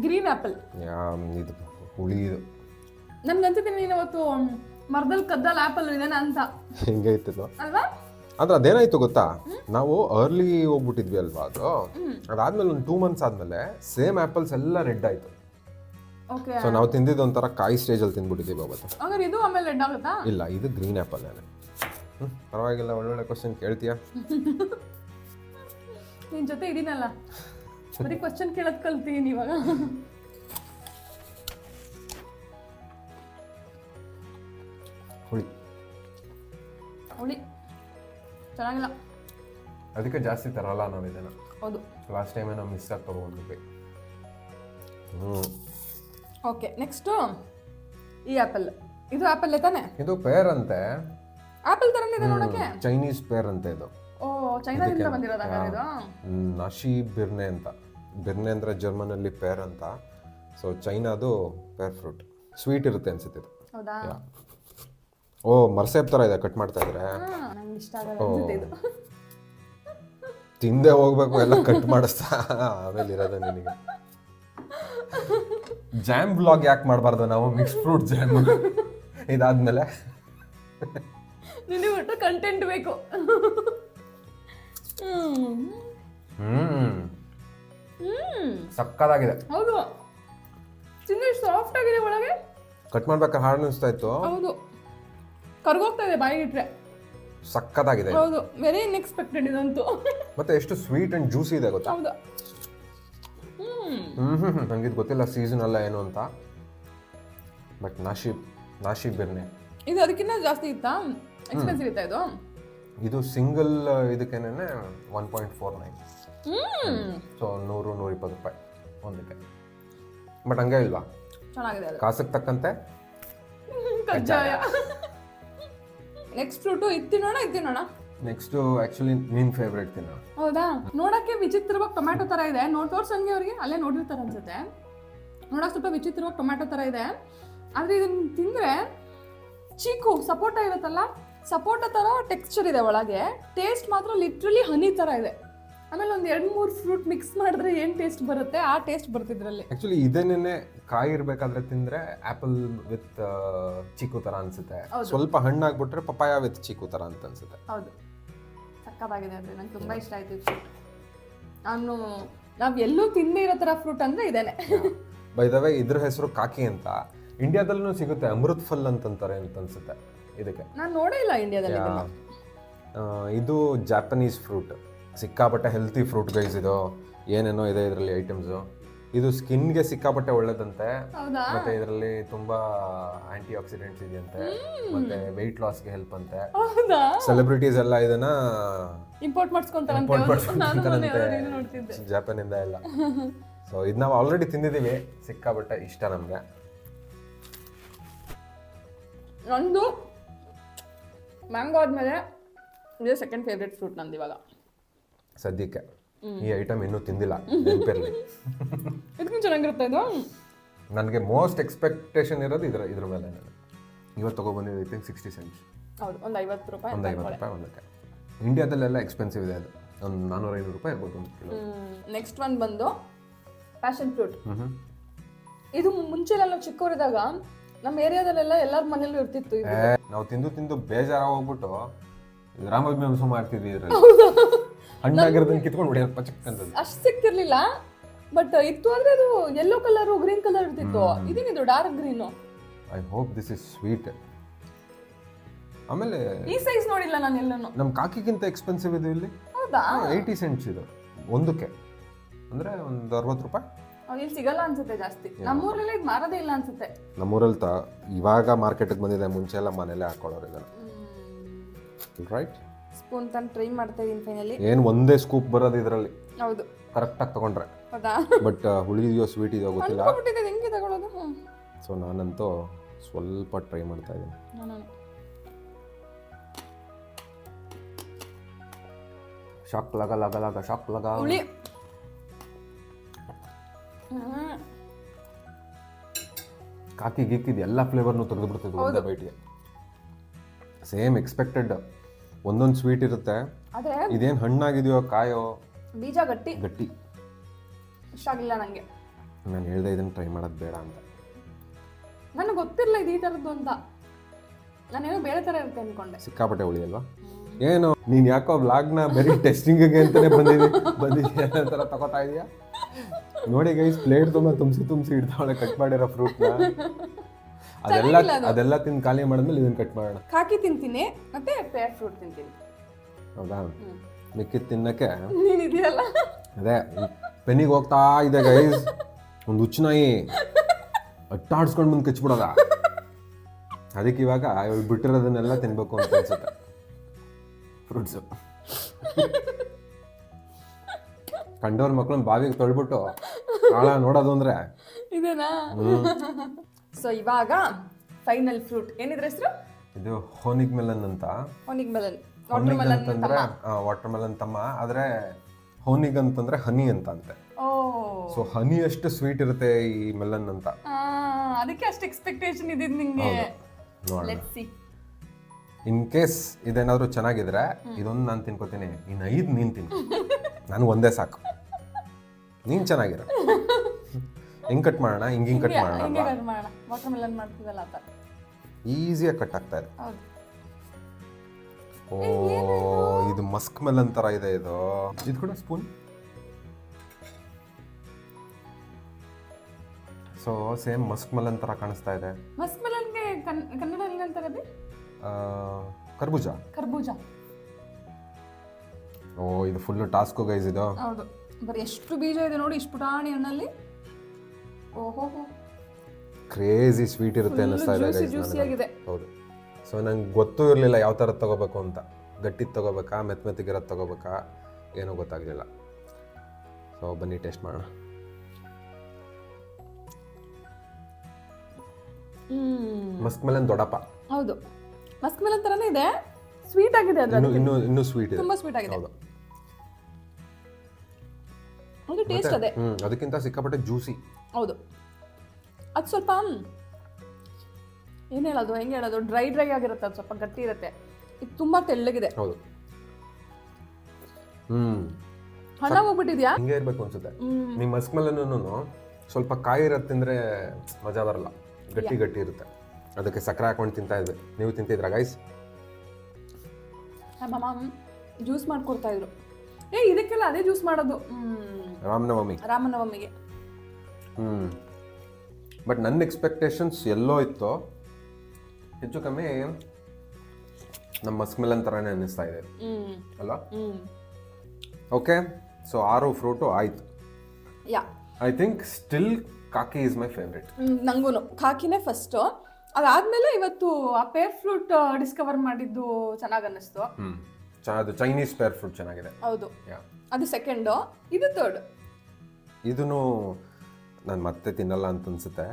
green apple ಇದು ಹುಳಿ ಇದು. ನನ್ಗೆ ಅನ್ಸುತ್ತೆ ನೀನು ಅವತ್ತು ಮರದಲ್ಲಿ ಕದ್ದಲ್ ಆಪಲ್ ಇದೆ ಅಂತ. ಹಿಂಗೆ ಇತ್ತು ಅಲ್ವಾ? ಆದ್ರೆ ಅದೇನಾಯ್ತು ಗೊತ್ತಾ? ನಾವು ಅರ್ಲಿ ಹೋಗ್ಬಿಟ್ಟಿದ್ವಿ ಅಲ್ವಾ ಅದು? ಅದಾದ್ಮೇಲೆ ಒಂದು ಟೂ ಮಂತ್ಸ್ ಆದ್ಮೇಲೆ ಸೇಮ್ ಆಪಲ್ಸ್ ಎಲ್ಲ ರೆಡ್ ಆಯ್ತು. ಓಕೆ. ಸೊ ನಾವು ತಿಂದಿದ್ದು ಒಂಥರ ಕಾಯಿ ಸ್ಟೇಜಲ್ಲಿ ತಿಂದ್ಬಿಟ್ಟಿದ್ದೀವಿ ಅವತ್ತು. ಇದು ಆಮೇಲೆ ರೆಡ್ ಆಗುತ್ತಾ? ಇಲ್ಲ ಇದು ಗ್ರೀನ್ ಆ್ಯಪಲ್ ಹ್ಞೂ ಪರವಾಗಿಲ್ಲ ಒಳ್ಳೊಳ್ಳೆ ಕ್ವಶನ್ ಕೇಳ್ತೀಯಾ? ನಿನ್ ಜೊತೆ ಇದೀನಲ್ಲ ಬರೀ ಕ್ವಶನ್ ಕೇಳೋದ್ ಕಲ್ತೀನಿ ಇವಾಗ. ಹುಳಿ. ಹುಳಿ. ಚೆನ್ನಾಗಿಲ್ಲ. ಅದಕ್ಕೆ ಜಾಸ್ತಿ ತರಲ್ಲ ನಾವು ಇದನ್ನು. ಹೌದು. ಲಾಸ್ಟ್ ಟೈಮೇ ನಾವು ಮಿಸ್ ಆಗಿ ತೊಗೊಂಡ್ವಿ ಹ್ಞೂ ಓಕೆ ನೆಕ್ಸ್ಟು ಈ ಆ್ಯಪಲ್ ಇದು ಆ್ಯಪಲ್ಲೇ ತಾನೆ? ಇದು ಪೇರ್ ಅಂತೆ. ಆ್ಯಪಲ್ ತರನೇ ಇದೆ ನೋಡಕ್ಕೆ ಚೈನೀಸ್ ಪೇರ್ ಅಂತ ಇದು. ಓ ಚೈನಾದಿಂದ ಬಂದಿರೋದ ಇದು? ನಶಿ ಬಿರ್ನೆ ಅಂತ. ಬಿರ್ನೆ ಜರ್ಮನ್ ಜರ್ಮನಲ್ಲಿ ಪೇರ್ ಅಂತ. ಸೊ ಚೈನಾದು ಪೇರ್ ಫ್ರೂಟ್. ಸ್ವೀಟ್ ಇರುತ್ತೆ ಅನ್ಸುತ್ತೆ ಇದು. ಹೌದಾ? ಓ ಮರ್ಸೇಬ್ ತರ ಇದೆ ಕಟ್ ಮಾಡ್ತಾ ಇದ್ರೆ. ನನಗೆ ನಂಗೆ ಇಷ್ಟ ಆಗಲ್ಲ ಅನ್ಸುತ್ತೆ ಇದು. ತಿಂದೆ ಹೋಗ್ಬೇಕು ಎಲ್ಲ ಕಟ್ ಮಾಡಿಸ್ತಾ. ಆಮೇಲೆ ಇರೋದು ನಿನಗೆ. ಜಾಮ್ ಬ್ಲಾಗ್ ಯಾಕೆ ಮಾಡಬಾರ್ದು ನಾವು? ಮಿಕ್ಸ್ ಫ್ರೂಟ್ ಜಾಮ್ ಇದಾದ್ಮೇಲೆ. ನಿನಗೆ ಒಟ್ಟು ಕಂಟೆಂಟ್ ಬೇಕು. ಹ್ಮ್. ಸಕ್ಕದಾಗಿದೆ. ಹೌದು. ಚಿನ್ನ ಸಾಫ್ಟ್ ಆಗಿದೆ ಒಳಗೆ. ಕಟ್ ಮಾಡ್ಬೇಕಾದ್ರೆ ಹಾಡು ಅನಿಸ್ತಾ ಇತ್ತು. ಹೌದು. ಕರ್ಗೋಗ್ತಾ ಇದೆ ಬಾಯಿಗೆ ಇಟ್ರೆ ಸಕ್ಕದಾಗಿದೆ. ಹೌದು. ವೆರಿ ಅನ್ಎಕ್ಸ್ಪೆಕ್ಟೆಡ್ ಇದಂತೂ. ಮತ್ತೆ ಎಷ್ಟು ಸ್ವೀಟ್ ಅಂಡ್ ಜ್ಯೂಸಿ ಇದೆ ಗೊತ್ತಾ? ಹೌದು. ಹ್ಮ್. ಗೊತ್ತಿಲ್ಲ ಸೀಸನ್ ಅಲ್ಲ ಏನು ಅಂತ. ಬಟ್ ನಾಶಿ ನಾಶಿ ಬಿರ್ನೆ ಇದು ಅದಕ್ಕಿಂತ ಜಾಸ್ತಿ ಇತ್ತಾ? ಎಕ್ಸ್ಪೆನ್ಸಿವ್ ಇತ್ತಾ ಇದು? ಇದು single ಇದಕ್ಕೇನೆ one point four nine so ನೂರು ನೂರ ಇಪ್ಪತ್ತು ರೂಪಾಯಿ ಒಂದಕ್ಕೆ. ಬಟ್ ಹಂಗೆ ಇಲ್ವಾ? ಚೆನ್ನಾಗಿದೆ ಕಾಸಕ್ಕೆ ತಕ್ಕಂತೆ ಕಜ್ಜಾಯ. ನೆಕ್ಸ್ಟ್ ಫ್ರೂಟು ಇದು ತಿನ್ನೋಣ ಇದು ತಿನ್ನೋಣ? ನೆಕ್ಸ್ಟು ಆ್ಯಕ್ಚುಲಿ ನಿನ್ನ ಫೇವ್ರೇಟ್ ತಿನ್ನ. ಹೌದಾ? ನೋಡಕ್ಕೆ ವಿಚಿತ್ರವಾಗಿ ಟೊಮ್ಯಾಟೊ ತರ ಇದೆ. ನೋಡ್ ತೋರ್ಸಂಗೆ ಅವ್ರಿಗೆ. ಅಲ್ಲೇ ನೋಡಿರ್ತಾರೆ ಅನ್ಸುತ್ತೆ. ನೋಡಕ್ ಸ್ವಲ್ಪ ವಿಚಿತ್ರವಾಗಿ ಟೊಮ್ಯಾಟೊ ತರ ಇದೆ. ಆದ್ರೆ ಇದನ್ನ ತಿಂದ್ರೆ ಚೀಕು ಸಪೋಟ ಇರುತ್ತಲ್ಲ? ಸಪೋಟ ತರ ಟೆಕ್ಸ್ಚರ್ ಇದೆ ಒಳಗೆ. ಟೇಸ್ಟ್ ಮಾತ್ರ ಲಿಟ್ರಲಿ ಹನಿ ತರ ಇದೆ. ಆಮೇಲೆ ಒಂದ್ ಎರಡ್ ಮೂರ್ ಫ್ರೂಟ್ ಮಿಕ್ಸ್ ಮಾಡಿದ್ರೆ ಏನ್ ಟೇಸ್ಟ್ ಬರುತ್ತೆ? ಆ ಟೇಸ್ಟ್ ಬರ್ತಿದ್ರಲ್ಲಿ ಆಕ್ಚುಲಿ ಇದೇನೇನೆ ಕಾಯಿ ಇರಬೇಕಾದ್ರೆ ತಿಂದ್ರೆ ಆಪಲ್ ವಿತ್ ಚಿಕ್ಕು ತರ ಅನ್ಸುತ್ತೆ. ಸ್ವಲ್ಪ ಹಣ್ಣಾಗ್ಬಿಟ್ರೆ ಪಪಾಯ ವಿತ್ ಚಿಕ್ಕು ತರ ಅಂತ ಅನ್ಸುತ್ತೆ. ಹೌದು. ಸಕ್ಕತ್ತಾಗಿದೆ ಅಂದ್ರೆ ನಂಗೆ ತುಂಬಾ ಇಷ್ಟ ಆಯ್ತು ಈ ಫ್ರೂಟ್ ನಾನು ನಾವ್ ಎಲ್ಲೂ ತಿಂದೇ ಇರೋ ತರ ಫ್ರೂಟ್ ಅಂದ್ರೆ ಇದೇನೆ. ಬೈ ದ ವೇ ಇದ್ರ ಹೆಸರು ಕಾಕಿ ಅಂತ. ಇಂಡಿಯಾದಲ್ಲೂ ಸಿಗುತ್ತೆ ಅಮೃತ್ ಫಲ್ ಅಂತಂತಾರೆ ಅಂತ ಅನ್ಸುತ್ತೆ. ಇದಕ್ಕೆ. ನಾನು ನೋಡೇ ಇಲ್ಲ ಇಂಡಿಯಾದಲ್ಲಿ ಇದು ಜಾಪನೀಸ್ ಫ್ರೂಟ್ ಸಿಕ್ಕಾಪಟ್ಟೆ ಹೆಲ್ತಿ ಫ್ರೂಟ್ ಗೈಸ್ ಇದು. ಏನೇನೋ ಇದೆ ಇದರಲ್ಲಿ ಐಟಮ್ಸು ಇದು ಸ್ಕಿನ್ಗೆ ಸಿಕ್ಕಾಪಟ್ಟೆ ಒಳ್ಳೇದಂತೆ. ಮತ್ತೆ ಇದರಲ್ಲಿ ತುಂಬಾ ಆಂಟಿ ಆಕ್ಸಿಡೆಂಟ್ಸ್ ಇದೆಯಂತೆ ಮತ್ತೆ ವೆಯ್ಟ್ ಲಾಸ್ಗೆ ಹೆಲ್ಪ್ ಅಂತೆ. ಸೆಲೆಬ್ರಿಟೀಸ್ ಎಲ್ಲ ಇದನ್ನ ಇಂಪೋರ್ಟ್ ಇಂದ ಮಾಡ್ಸ್ಕೊಂತಾರಂತೆ. ಜಪಾನಿಂದ ಎಲ್ಲ. ಸೊ ಇದು ನಾವು ಆಲ್ರೆಡಿ ತಿಂದಿದ್ದೀವಿ ಸಿಕ್ಕಾಪಟ್ಟೆ ಇಷ್ಟ ನಮಗೆ. ನಂದು ಮ್ಯಾಂಗೋ ಆದಮೇಲೆ ಇದು ಸೆಕೆಂಡ್ ಫೇವ್ರೆಟ್ ಫ್ರೂಟ್ ನಂದು ಇವಾಗ. ಸದ್ಯಕ್ಕೆ. ಈ ಐಟಮ್ ಇನ್ನೂ ತಿಂದಿಲ್ಲ ನೆನಪಿರಲಿ. ಇದಕ್ಕಿಂತ ಚೆನ್ನಾಗಿರುತ್ತೆ ಇದು? ನನಗೆ ಮೋಸ್ಟ್ ಎಕ್ಸ್ಪೆಕ್ಟೇಷನ್ ಇರೋದು ಇದರ ಇದ್ರ ಮೇಲೆ ಇವತ್ತು ತೊಗೊಬಂದಿದ್ದು ಐ ಥಿಂಕ್ ಸಿಕ್ಸ್ಟಿ ಸೆಂಟ್ಸ್ ಹೌದು ಒಂದು ಐವತ್ತು ರೂಪಾಯಿ ಒಂದು ಐವತ್ತು ರೂಪಾಯಿ ಒಂದಕ್ಕೆ ಇಂಡಿಯಾದಲ್ಲೆಲ್ಲ ಎಕ್ಸ್ಪೆನ್ಸಿವ್ ಇದೆ ಅದು. ಒಂದು ನಾನ್ನೂರ ಐನೂರು ರೂಪಾಯಿ ಇರ್ಬೋದು ಒಂದು ಕಿಲೋ. ನೆಕ್ಸ್ಟ್ ಒನ್ ಬಂದು ಪ್ಯಾಷನ್ ಫ್ರೂಟ್ ಇದು ಮುಂಚೆಲ್ಲ ನಾವು ಚಿಕ್ಕವರಿದ್ದಾಗ ನಮ್ಮ ಏರಿಯಾದಲ್ಲೆಲ್ಲ ಎಲ್ಲರ ಮನೇಲೂ ಇರ್ತಿತ್ತು ಇದು. ನಾವು ತಿಂದು ತಿಂದು ಬೇಜಾರ ಹೋಗ್ಬಿಟ್ಟು ರಾಮಭಿಮಾಂಸ ಮಾಡ್ತಿದ್ವಿ ಇದ್ರಲ್ಲಿ. ಹಣ್ಣಾಗಿರೋದನ್ನ ಕಿತ್ಕೊಂಡು ಹೊಡಿಯೋದು ಪಚಕ್ ಅಂತದ್ದು ಅಷ್ಟು ಸಿಕ್ತಿರ್ಲಿಲ್ಲ ಬಟ್ ಇತ್ತು ಅಂದ್ರೆ ಅದು ಯೆಲ್ಲೋ ಕಲರ್ ಗ್ರೀನ್ ಕಲರ್ ಇರ್ತಿತ್ತು. ಇದೇನಿದು dark green I hope this is sweet ಆಮೇಲೆ ಈ ಸೈಜ್ ನೋಡಿಲ್ಲ ನಾನು ಎಲ್ಲನೂ. ನಮ್ಮ ಕಾಕಿಗಿಂತ ಎಕ್ಸ್ಪೆನ್ಸಿವ್ ಇದು ಇಲ್ಲಿ? ಹೌದಾ? ಏಯ್ಟಿ ಸೆಂಟ್ಸ್ ಇದು. ಒಂದಕ್ಕೆ. ಅಂದರೆ ಒಂದು ಅರವತ್ತು ರೂಪಾಯಿ? ಇಲ್ಲಿ ಸಿಗಲ್ಲ ಅನ್ಸುತ್ತೆ ಜಾಸ್ತಿ. ನಮ್ಮೂರಲ್ಲಿ ಇದು ಮಾರೋದೇ ಇಲ್ಲ ಅನ್ಸುತ್ತೆ. ನಮ್ಮೂರಲ್ಲಿ ತ ಇವಾಗ ಮಾರ್ಕೆಟಿಗೆ ಬಂದಿದೆ ಮುಂಚೆ ಎಲ್ಲ ಮನೇಲೆ ಇದನ್ನ ರೈಟ್ ಸ್ಪೂನ್ ತಂದು ಟ್ರೈ ಮಾಡ್ತಾ ಇದೀನಿ ಫೈನಲಿ ಏನು ಒಂದೇ ಸ್ಕೂಪ್ ಬರೋದು ಇದರಲ್ಲಿ? ಹೌದು. ಕರೆಕ್ಟಾಗಿ ತಗೊಂಡ್ರೆ. ಹೌದಾ? ಬಟ್ ಹುಳಿದೆಯೋ ಸ್ವೀಟ್ ಇದೆಯೋ ಗೊತ್ತಿಲ್ಲ. ಹೆಂಗೆ ತಗೊಳ್ಳೋದು ಸೊ ನಾನಂತೂ ಸ್ವಲ್ಪ ಟ್ರೈ ಮಾಡ್ತಾ ಇದ್ದೀನಿ ನಾನು ಶಾಕ್ ಲಗ ಲಗ ಲಗ ಶಾಕ್ ಲಗ. ಹುಳಿ ಕಾಕಿ ಗೀಕಿದ ಎಲ್ಲ ಫ್ಲೇವರ್ನು ತೆಗೆದು ಬಿಡ್ತಿದ್ವು ಒಂದೇ ಬೈಟಿಗೆ ಸೇಮ್ ಎಕ್ಸ್ಪೆಕ್ಟೆಡ್ ಒಂದೊಂದು ಸ್ವೀಟ್ ಇರುತ್ತೆ. ಆದ್ರೆ ಇದೇನು ಹಣ್ಣಾಗಿದೆಯೋ ಕಾಯೋ? ಬೀಜ ಗಟ್ಟಿ. ಗಟ್ಟಿ. ಇಷ್ಟ ಆಗಿಲ್ಲ ನನಗೆ ನಾನು ಹೇಳ್ದೆ ಇದನ್ನು ಟ್ರೈ ಮಾಡೋದು ಬೇಡ ಅಂತ. ನನಗೆ ಗೊತ್ತಿರಲಿಲ್ಲ ಇದು ಈ ಥರದ್ದು ಅಂತ. ನಾನೇನೋ ಬೇರೆ ಥರ ಇರುತ್ತೆ ಅಂದ್ಕೊಂಡೆ ಸಿಕ್ಕಾಪಟ್ಟೆ ಹುಳಿ ಅಲ್ವಾ? ಏನು? ನೀನು ಯಾಕೋ ಬ್ಲಾಗ್ನ ಬರೀ ಟೆಸ್ಟಿಂಗಿಗೆ ಅಂತಾನೆ ಬಂದಿದ್ದೀನಿ ಬಂದಿದ್ಯಾ? ಥರ ತಗೋತಾ ಇದೀಯಾ? ನೋಡಿ ಗೈಸ್ ಪ್ಲೇಟ್ ತುಂಬ ತುಂಬಿಸಿ ತುಂಬಿಸಿ ಇಡ್ತಾವಳೆ ಕಟ್ ಮಾಡಿರೋ ಫ್ರೂಟ್ನ ಅದೆಲ್ಲ ಅದೆಲ್ಲ ತಿಂದು ಖಾಲಿ ಮಾಡಿದ್ಮೇಲೆ ಇದನ್ನ ಕಟ್ ಮಾಡೋಣ. ಕಾಕಿ ತಿಂತೀನಿ ಮತ್ತೆ ಪೇರ್ ಫ್ರೂಟ್ ತಿಂತೀನಿ. ಹೌದಾ? ಮಿಕ್ಕಿದ್ ತಿನ್ನಕ್ಕೆ ನೀನ್ ಇದೆಯಲ್ಲ? ಅದೇ ಪೆನ್ನಿಗೆ ಹೋಗ್ತಾ ಇದೆ ಗೈಸ್ ಒಂದು ಹುಚ್ಚನಾಯಿ ಅಟ್ಟಾಡ್ಸ್ಕೊಂಡು ಬಂದು ಕಚ್ಬಿಡೋದ. ಅದಕ್ಕೆ ಇವಾಗ ಇವಾಗ ಬಿಟ್ಟಿರೋದನ್ನೆಲ್ಲ ತಿನ್ಬೇಕು ಅಂತ ಅನ್ಸುತ್ತೆ. ಫ್ರೂಟ್ಸು ಕಂಡವ್ರ ಮಕ್ಳನ್ನ ಬಾವಿಗೆ ತೊಳ್ಬಿಟ್ಟು ನಾಳ ನೋಡೋದು ಅಂದ್ರೆ. ಇದೇನಾ? ಸೊ ಇವಾಗ ಫೈನಲ್ ಫ್ರೂಟ್ ಏನಿದ್ರ ಹೆಸರು? ಇದು ಹೋನಿಗ್ ಮೆಲನ್ ಅಂತ. ಹೋನಿಗ್ ಮೆಲನ್. ಹೋನಿಗ್ ಅಂತಂದ್ರೆ ವಾಟರ್ ಮೆಲನ್ ತಮ್ಮ. ಆದ್ರೆ ಹೋನಿಗ್ ಅಂತಂದ್ರೆ ಹನಿ ಅಂತ ಅಂತೆ ಸೊ ಹನಿ ಅಷ್ಟು ಸ್ವೀಟ್ ಇರುತ್ತೆ ಈ ಮೆಲನ್ ಅಂತ? ಅದಕ್ಕೆ ಅಷ್ಟು ಎಕ್ಸ್ಪೆಕ್ಟೇಷನ್ ಇದಿದ್ ನಿಂಗೆ. ನೋಡೋಣ. ಲೆಟ್ಸ್ ಸಿ ಇನ್ ಕೇಸ್ ಇದೇನಾದ್ರೂ ಚೆನ್ನಾಗಿದ್ರೆ ಇದೊಂದು ನಾನು ತಿನ್ಕೋತೀನಿ. ಇನ್ನು ಐದು ನೀನು ತಿನ್ನು ನನಗೆ ಒಂದೇ ಸಾಕು. ನೀನು ಚೆನ್ನಾಗಿರ. ಹೆಂಗ್ ಕಟ್ ಮಾಡೋಣ ಹಿಂಗೆ ಹಿಂಗೆ ಕಟ್ ಮಾಡೋಣ ಈಸಿಯಾಗಿ ಕಟ್ ಆಗ್ತಾ ಇದೆ. ಓ ಇದು ಮಸ್ಕ್ ಮೆಲನ್ ಥರ ಇದೆ ಇದು. ಇದು ಕೂಡ spoon so same musk melon ಥರ ಕಾಣಿಸ್ತಾ ಇದೆ. ಮಸ್ಕ್ ಮೆಲನ್ಗೆ ಕನ್ನಡ ಏನಂತಾರೆ ಕರ್ಬೂಜ. ಕರ್ಬೂಜ. ಓ ಇದು ಫುಲ್ ಟಾಸ್ಕು ಗೈಸ್ ಇದು? ಹೌದು. ಬರೀ ಎಷ್ಟು ಬೀಜ ಇದೆ ನೋಡಿ ಇಷ್ಟು ಪುಟಾಣಿ ಹಣ್ಣಲ್ಲಿ. ಓಹೋ ಕ್ರೇಜಿ ಸ್ವೀಟ್ ಇರುತ್ತೆ ಅನ್ನಿಸ್ತಾ ಇದೆ ಜ್ಯೂಸಿ guys ಜ್ಯೂಸಿ ನನಗೆ. ಆಗಿದೆ. ಹೌದು. ಸೊ ನಂಗೆ ಗೊತ್ತೂ ಇರಲಿಲ್ಲ ಯಾವ ಥರದ್ದು ತಗೋಬೇಕು ಅಂತ. ಗಟ್ಟಿದ್ದು ತೊಗೋಬೇಕಾ ಮೆತ್ತ ಮೆತ್ತಗಿರೋದು ತಗೋಬೇಕಾ ಏನೂ ಗೊತ್ತಾಗಲಿಲ್ಲ. ಸೊ ಬನ್ನಿ ಟೇಸ್ಟ್ ಮಾಡೋಣ. ಹ್ಮ್. ಮಸ್ಕ್ ಮೇಲೆ ದೊಡ್ಡಪ್ಪ. ಹೌದು. ಮಸ್ಕ್ ಮೇಲೆ ತರನೇ ಇದೆ. ಸ್ವೀಟ್ ಆಗಿದೆ ಅದು ಇನ್ನೂ ಇನ್ನೂ ಇನ್ನೂ ಸ್ವೀಟ್ ಇದೆ. ತುಂಬಾ ಸ್ವೀಟ್ ಆಗಿದೆ. ಹೌದು. ಅದು ಟೇಸ್ಟ್ ಅದೇ. ಹ್ಞೂ ಅದಕ್ಕಿಂತ ಸಿಕ್ಕಾಪಟ್ಟೆ ಜ್ಯೂಸಿ ಹೌದು. ಅದು ಸ್ವಲ್ಪ ಏನು ಹೇಳೋದು ಹೆಂಗೆ ಹೇಳೋದು? ಡ್ರೈ ಡ್ರೈ ಆಗಿರುತ್ತೆ ಅದು ಸ್ವಲ್ಪ ಗಟ್ಟಿ ಇರುತ್ತೆ. ಇದು ತುಂಬಾ ತೆಳ್ಳಗಿದೆ. ಹೌದು. ಹ್ಞೂ ಹಣ ಹೋಗ್ಬಿಟ್ಟಿದ್ಯಾ? ಹಿಂಗೆ ಇರಬೇಕು ಅನ್ಸುತ್ತೆ. ನಿಮ್ಮ ಮಸ್ಕ್ ಸ್ವಲ್ಪ ಕಾಯಿ ಇರತ್ತೆ ತಿಂದ್ರೆ ಮಜಾ ಬರಲ್ಲ. ಗಟ್ಟಿ ಗಟ್ಟಿ ಇರುತ್ತೆ. ಅದಕ್ಕೆ ಸಕ್ಕರೆ ಹಾಕೊಂಡು ತಿಂತಾ ಇದ್ವಿ ನೀವು ತಿಂತಿದ್ರಾ ಗೈಸ್ ನಮ್ಮ ಜ್ಯೂಸ್ ಮಾಡ್ಕೊಡ್ತಾ ಇದ್ರು. ಏ ಇದಕ್ಕೆಲ್ಲ ಅದೇ ಜ್ಯೂಸ್ ಮಾಡೋದು. ರಾಮನವಮಿ ರಾಮನವಮಿಗೆ ಹ್ಞೂ ಬಟ್ ನನ್ನ ಎಕ್ಸ್ಪೆಕ್ಟೇಷನ್ಸ್ ಎಲ್ಲೋ ಇತ್ತು ಹೆಚ್ಚು ಕಮ್ಮಿ ನಮ್ಮ ಸ್ಮೆಲನ್ ತರಾನೇ ಥರನೇ ಅನ್ನಿಸ್ತಾ ಇದೆ. ಅಲ್ಲ ಓಕೆ ಸೊ ಆರು ಫ್ರೂಟು ಆಯ್ತು. Yeah. I think still khaki is my favourite ನಂಗೂ ಕಾಕಿನೇ ಫಸ್ಟು ಅದಾದ್ಮೇಲೆ ಇವತ್ತು ಆ ಪೇರ್ ಫ್ರೂಟ್ ಡಿಸ್ಕವರ್ ಮಾಡಿದ್ದು ಚೆನ್ನಾಗಿ ಅನ್ನಿಸ್ತು. ಅದು ಚೈನೀಸ್ ಪೇರ್ ಫ್ರೂಟ್ ಚೆನ್ನಾಗಿದೆ. ಹೌದು. ಯಾ ಅದು ಸೆಕೆಂಡು ಇದು ತರ್ಡ್ ಇದನ್ನು ನಾನು ಮತ್ತೆ ತಿನ್ನಲ್ಲ ಅಂತ ಅನ್ಸುತ್ತೆ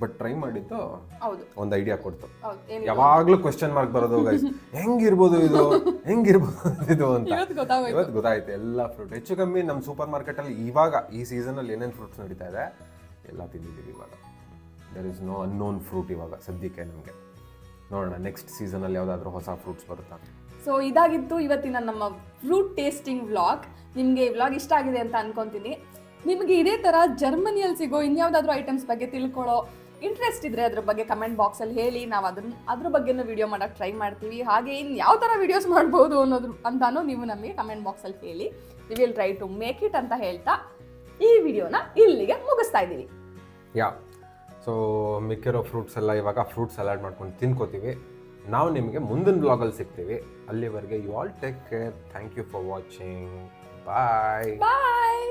ಬಟ್ ಟ್ರೈ ಮಾಡಿದ್ದು ಹೌದು. ಒಂದು ಐಡಿಯಾ ಕೊಡ್ತು. ಹೌದು ಏನು ಯಾವಾಗಲೂ ಕ್ವೆಶನ್ ಮಾರ್ಕ್ ಬರೋದು ಗೈಸ್ ಹೆಂಗಿರ್ಬೋದು ಇದು? ಹೆಂಗಿರ್ಬೋದು ಇದು ಅಂತ. ಇವತ್ತು ಗೊತ್ತಾಗೋಯ್ತು. ಇವತ್ತು ಗೊತ್ತಾಯ್ತು. ಎಲ್ಲ ಫ್ರೂಟ್ ಹೆಚ್ಚು ಕಮ್ಮಿ ನಮ್ಮ ಸೂಪರ್ ಮಾರ್ಕೆಟಲ್ಲಿ ಇವಾಗ ಈ ಸೀಸನಲ್ಲಿ ಏನೇನು ಫ್ರೂಟ್ಸ್ ನಡೀತಾ ಇದೆ ಎಲ್ಲ ತಿಂದಿದ್ದೀವಿ ಇವಾಗ. There is no unknown fruit ಇವಾಗ ಸದ್ಯಕ್ಕೆ ನಮಗೆ. ನೋಡೋಣ ನೆಕ್ಸ್ಟ್ ಸೀಸನಲ್ಲಿ ಯಾವುದಾದ್ರೂ ಹೊಸ ಫ್ರೂಟ್ಸ್ ಬರುತ್ತಾ ಸೊ ಇದಾಗಿತ್ತು ಇವತ್ತಿನ ನಮ್ಮ ಫ್ರೂಟ್ ಟೇಸ್ಟಿಂಗ್ ವ್ಲಾಗ್ ನಿಮಗೆ ಈ ವ್ಲಾಗ್ ಇಷ್ಟ ಆಗಿದೆ ಅಂತ ಅನ್ಕೊಂತೀನಿ. ನಿಮಗೆ ಇದೇ ಥರ ಜರ್ಮನಿಯಲ್ಲಿ ಸಿಗೋ ಇನ್ಯಾವುದಾದ್ರೂ ಐಟಮ್ಸ್ ಬಗ್ಗೆ ತಿಳ್ಕೊಳ್ಳೋ ಇಂಟ್ರೆಸ್ಟ್ ಇದ್ರೆ ಅದ್ರ ಬಗ್ಗೆ ಕಮೆಂಟ್ ಬಾಕ್ಸಲ್ಲಿ ಹೇಳಿ. ನಾವು ಅದನ್ನ ಅದ್ರ ಬಗ್ಗೆನೂ ವಿಡಿಯೋ ಮಾಡೋಕ್ಕೆ ಟ್ರೈ ಮಾಡ್ತೀವಿ. ಹಾಗೆ ಇನ್ನು ಯಾವ ಥರ ವಿಡಿಯೋಸ್ ಮಾಡ್ಬೋದು ಅನ್ನೋದ್ರ ಅಂತಾನು ನೀವು ನಮಗೆ ಕಮೆಂಟ್ ಬಾಕ್ಸಲ್ಲಿ ಹೇಳಿ. We will try to make it ಅಂತ ಹೇಳ್ತಾ ಈ ವಿಡಿಯೋನ ಇಲ್ಲಿಗೆ ಮುಗಿಸ್ತಾ ಇದ್ದೀವಿ. ಯಾ ಸೊ ಮಿಕ್ಕಿರೋ ಫ್ರೂಟ್ಸ್ ಎಲ್ಲ ಇವಾಗ ಫ್ರೂಟ್ ಸಲಾಡ್ ಮಾಡ್ಕೊಂಡು ತಿನ್ಕೋತೀವಿ. ನಾವು ನಿಮಗೆ ಮುಂದಿನ ಬ್ಲಾಗಲ್ಲಿ ಸಿಗ್ತೀವಿ. ಅಲ್ಲಿವರೆಗೆ you all take care thank you for watching bye bye